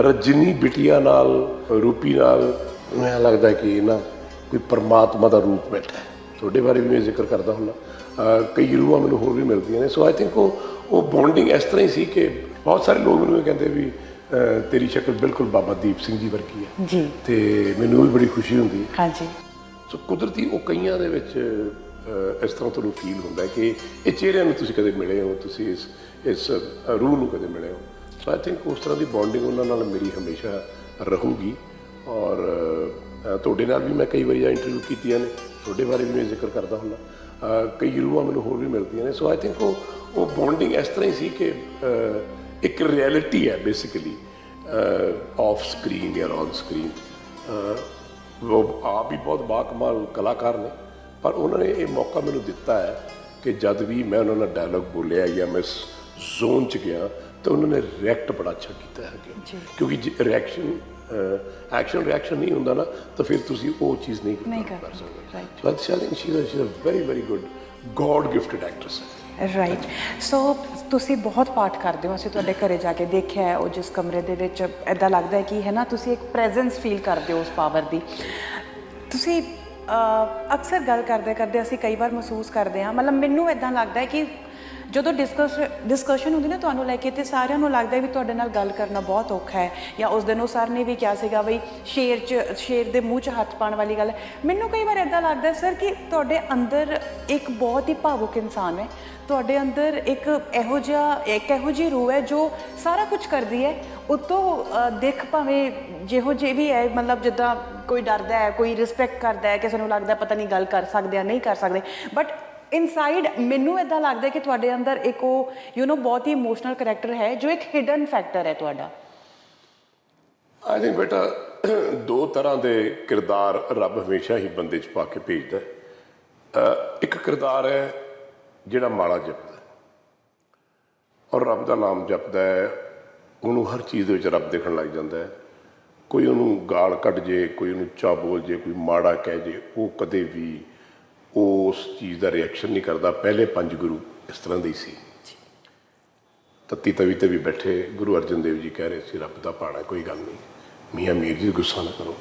ਰਜਨੀ ਬਿਟਿਆ ਨਾਲ ਰੂਪੀ ਨਾਲ ਮੈਨੂੰ ਲੱਗਦਾ ਕਿ ਨਾ ਕੋਈ ਪਰਮਾਤਮਾ ਦਾ ਰੂਪ ਬੈਠਾ ਹੈ। ਤੁਹਾਡੇ ਬਾਰੇ ਵੀ ਮੈਂ ਜ਼ਿਕਰ ਕਰਦਾ ਹੁੰਦਾ। ਕਈ ਰੂਹਾਂ ਮੈਨੂੰ ਹੋਰ ਵੀ ਮਿਲਦੀਆਂ ਨੇ। ਸੋ ਆਈ ਥਿੰਕ ਉਹ ਉਹ ਬੌਂਡਿੰਗ ਇਸ ਤਰ੍ਹਾਂ ਹੀ ਸੀ ਕਿ ਬਹੁਤ ਸਾਰੇ ਲੋਕ ਮੈਨੂੰ ਕਹਿੰਦੇ ਵੀ ਤੇਰੀ ਸ਼ਕਲ ਬਿਲਕੁਲ ਬਾਬਾ ਦੀਪ ਸਿੰਘ ਜੀ ਵਰਗੀ ਹੈ। ਜੀ। ਤੇ ਮੈਨੂੰ ਵੀ ਬੜੀ ਖੁਸ਼ੀ ਹੁੰਦੀ ਹੈ। ਹਾਂਜੀ। ਸੋ ਕੁਦਰਤੀ ਉਹ ਕਈਆਂ ਦੇ ਵਿੱਚ ਇਸ ਤਰ੍ਹਾਂ ਤੁਹਾਨੂੰ ਫੀਲ ਹੁੰਦਾ ਕਿ ਇਹ ਚਿਹਰਿਆਂ ਨੂੰ ਤੁਸੀਂ ਕਦੇ ਮਿਲੇ ਹੋ? ਤੁਸੀਂ ਇਸ ਇਸ ਰੂਹ ਨੂੰ ਕਦੇ ਮਿਲੇ ਹੋ? ਸੋ ਆਈ ਥਿੰਕ ਉਸ ਤਰ੍ਹਾਂ ਦੀ ਬੌਂਡਿੰਗ ਉਹਨਾਂ ਨਾਲ ਮੇਰੀ ਹਮੇਸ਼ਾ ਰਹੂਗੀ ਔਰ ਤੁਹਾਡੇ ਨਾਲ ਵੀ ਮੈਂ ਕਈ ਵਾਰੀ ਇੰਟਰਵਿਊ ਕੀਤੀਆਂ ਨੇ, ਤੁਹਾਡੇ ਬਾਰੇ ਵੀ ਮੈਂ ਜ਼ਿਕਰ ਕਰਦਾ ਹੁੰਦਾ। ਕਈ ਰੂਹਾਂ ਮੈਨੂੰ ਹੋਰ ਵੀ ਮਿਲਦੀਆਂ ਨੇ। ਸੋ ਆਈ ਥਿੰਕ ਉਹ ਉਹ ਬੌਂਡਿੰਗ ਇਸ ਤਰ੍ਹਾਂ ਹੀ ਸੀ ਕਿ ਇੱਕ ਰਿਐਲਿਟੀ ਹੈ ਬੇਸਿਕਲੀ ਆਫ ਸਕਰੀਨ ਜਾਂ ਔਨ ਸਕਰੀਨ ਉਹ ਆਪ ਵੀ ਬਹੁਤ ਬਾਕਮਾਲ ਕਲਾਕਾਰ ਨੇ, ਪਰ ਉਹਨਾਂ ਨੇ ਇਹ ਮੌਕਾ ਮੈਨੂੰ ਦਿੱਤਾ ਹੈ ਕਿ ਜਦ ਵੀ ਮੈਂ ਉਹਨਾਂ ਨਾਲ ਡਾਇਲੌਗ ਬੋਲਿਆ ਜਾਂ ਮੈਂ ਜ਼ੋਨ ਚ ਗਿਆ ਤਾਂ ਉਹਨਾਂ ਨੇ ਰਿਐਕਟ ਬੜਾ ਅੱਛਾ ਕੀਤਾ ਹੈ। ਕਿਉਂਕਿ ਰਿਐਕਸ਼ਨ ਐਕਸ਼ਨ ਰਿਐਕਸ਼ਨ ਨਹੀਂ ਹੁੰਦਾ ਨਾ ਤਾਂ ਫਿਰ ਤੁਸੀਂ ਉਹ ਚੀਜ਼ ਨਹੀਂ ਕਰ ਸਕਦੇ। Right. So I think she is a very very good god gifted actress right so ਤੁਸੀਂ ਬਹੁਤ ਪਾਠ ਕਰਦੇ ਹੋ ਅਸੀਂ ਤੁਹਾਡੇ ਘਰੇ ਜਾ ਕੇ ਦੇਖਿਆ ਹੈ ਉਹ ਜਿਸ ਕਮਰੇ ਦੇ ਵਿੱਚ ਐਦਾਂ ਲੱਗਦਾ ਹੈ ਕਿ ਹੈ ਨਾ ਤੁਸੀਂ ਇੱਕ ਪ੍ਰੈਜ਼ੈਂਸ ਫੀਲ ਕਰਦੇ ਹੋ ਉਸ ਪਾਵਰ ਦੀ। ਤੁਸੀਂ ਅਕਸਰ ਗੱਲ ਕਰਦੇ ਕਰਦੇ ਅਸੀਂ ਕਈ ਵਾਰ ਮਹਿਸੂਸ ਕਰਦੇ ਹਾਂ ਮਤਲਬ ਮੈਨੂੰ ਐਦਾਂ ਲੱਗਦਾ ਹੈ ਕਿ ਜਦੋਂ ਡਿਸਕਸ ਡਿਸਕਸ਼ਨ ਹੁੰਦੀ ਨਾ ਤੁਹਾਨੂੰ ਲੈ ਕੇ ਤੇ ਸਾਰਿਆਂ ਨੂੰ ਲੱਗਦਾ ਵੀ ਤੁਹਾਡੇ ਨਾਲ ਗੱਲ ਕਰਨਾ ਬਹੁਤ ਔਖਾ ਹੈ। ਜਾਂ ਉਸ ਦਿਨ ਉਹ ਸਰ ਨੇ ਵੀ ਕਿਹਾ ਸੀਗਾ ਬਈ ਸ਼ੇਰ 'ਚ, ਸ਼ੇਰ ਦੇ ਮੂੰਹ 'ਚ ਹੱਥ ਪਾਉਣ ਵਾਲੀ ਗੱਲ। ਹੈ। ਮੈਨੂੰ ਕਈ ਵਾਰ ਐਦਾਂ ਲੱਗਦਾ ਸਰ ਕਿ ਤੁਹਾਡੇ ਅੰਦਰ ਇੱਕ ਬਹੁਤ ਹੀ ਭਾਵੁਕ ਇਨਸਾਨ ਹੈ। ਤੁਹਾਡੇ ਅੰਦਰ ਇੱਕ ਇਹੋ ਜਿਹਾ, ਇੱਕ ਇਹੋ ਜਿਹੀ ਰੂਹ ਹੈ ਜੋ ਸਾਰਾ ਕੁਝ ਕਰਦੀ ਹੈ। ਉਤੋਂ ਦੇਖ ਭਾਵੇਂ ਜਿਹੋ ਜਿਹੀ ਵੀ ਹੈ, ਮਤਲਬ ਜਿੱਦਾਂ ਕੋਈ ਡਰਦਾ ਹੈ, ਕੋਈ ਰਿਸਪੈਕਟ ਕਰਦਾ ਹੈ, ਕਿਸੇ ਨੂੰ ਲੱਗਦਾ ਪਤਾ ਨਹੀਂ ਗੱਲ ਕਰ ਸਕਦੇ ਆ ਨਹੀਂ ਕਰ ਸਕਦੇ। ਬਟ ਇਨਸਾਈਡ ਮੈਨੂੰ ਇਦਾਂ ਲੱਗਦਾ ਕਿ ਤੁਹਾਡੇ ਅੰਦਰ ਇੱਕ ਉਹ ਯੂ نو ਬਹੁਤ ਹੀ ਇਮੋਸ਼ਨਲ ਕਰੈਕਟਰ ਹੈ, ਜੋ ਇੱਕ ਹਿਡਨ ਫੈਕਟਰ ਹੈ ਤੁਹਾਡਾ। ਆਈ ਥਿੰਕ ਬੇਟਾ, ਦੋ ਤਰ੍ਹਾਂ ਦੇ ਕਿਰਦਾਰ ਰੱਬ ਹਮੇਸ਼ਾ ਹੀ ਬੰਦੇ 'ਚ ਪਾ ਕੇ ਭੇਜਦਾ ਇੱਕ ਕਿਰਦਾਰ ਹੈ ਜਿਹੜਾ ਮਾੜਾ ਜਪਦਾ ਔਰ ਰੱਬ ਦਾ ਨਾਮ ਜਪਦਾ ਹੈ, ਉਹਨੂੰ ਹਰ ਚੀਜ਼ ਦੇ ਵਿੱਚ ਰੱਬ ਦੇਖਣ ਲੱਗ ਜਾਂਦਾ ਹੈ। ਕੋਈ ਉਹਨੂੰ ਗਾਲ ਕੱਢ ਜੇ, ਕੋਈ ਉਹਨੂੰ ਚਾ ਬੋਲ ਜੇ, ਕੋਈ ਮਾੜਾ ਕਹਿ ਜੇ, ਉਹ ਕਦੇ ਵੀ ਉਸ ਚੀਜ਼ ਦਾ ਰਿਐਕਸ਼ਨ ਨਹੀਂ ਕਰਦਾ। ਪਹਿਲੇ ਪੰਜ ਗੁਰੂ ਇਸ ਤਰ੍ਹਾਂ ਦੇ ਸੀ। ਤੱਤੀ ਤਵੀ ਤੇ ਵੀ ਬੈਠੇ ਗੁਰੂ ਅਰਜਨ ਦੇਵ ਜੀ ਕਹਿ ਰਹੇ ਸੀ ਰੱਬ ਦਾ ਪਾਣਾ ਕੋਈ ਗੱਲ ਨਹੀਂ। ਮੀਆਂ ਮੀਰ ਜੀ ਗੁੱਸਾ ਨਾ ਕਰੋ।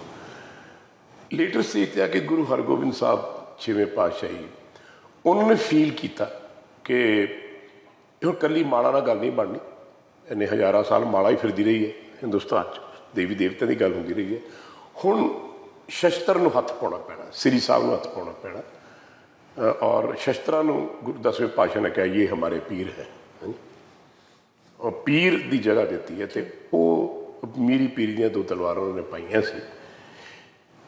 ਲੇਟਰ ਸਟੇਜ ਤੇ ਆ ਕੇ ਗੁਰੂ ਹਰਗੋਬਿੰਦ ਸਾਹਿਬ ਛੇਵੇਂ ਪਾਤਸ਼ਾਹੀ ਉਹਨਾਂ ਨੇ ਫੀਲ ਕੀਤਾ ਕਿ ਇਹ ਕੱਲੀ ਮਾਲਾ ਨਾਲ ਗੱਲ ਨਹੀਂ ਬਣਨੀ। ਇੰਨੇ ਹਜ਼ਾਰਾਂ ਸਾਲ ਮਾਲਾ ਹੀ ਫਿਰਦੀ ਰਹੀ ਹੈ ਹਿੰਦੁਸਤਾਨ 'ਚ। ਦੇਵੀ ਦੇਵਤਿਆਂ ਦੀ ਗੱਲ ਹੁੰਦੀ ਰਹੀ ਹੈ। ਹੁਣ ਸ਼ਸਤਰ ਨੂੰ ਹੱਥ ਪਾਉਣਾ ਪੈਣਾ ਸ੍ਰੀ ਸਾਹਿਬ ਨੂੰ ਹੱਥ ਪਾਉਣਾ ਪੈਣਾ। ਅ, ਔਰ ਸ਼ਸਤਰਾਂ ਨੂੰ ਗੁਰੂ ਦਸਵੇਂ ਪਾਤਸ਼ਾਹ ਨੇ ਕਿਹਾ ਇਹ ਹਮਾਰੇ ਪੀਰ ਹੈ। ਹਾਂਜੀ। ਉਹ ਪੀਰ ਦੀ ਜਗ੍ਹਾ ਦਿੱਤੀ ਹੈ ਤੇ ਉਹ ਮੀਰੀ ਪੀਰੀ ਦੀਆਂ ਦੋ ਤਲਵਾਰਾਂ ਉਹਨੇ ਪਾਈਆਂ ਸੀ।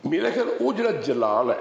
ਮੇਰਾ ਖਿਆਲ ਉਹ ਜਿਹੜਾ ਜਲਾਲ ਹੈ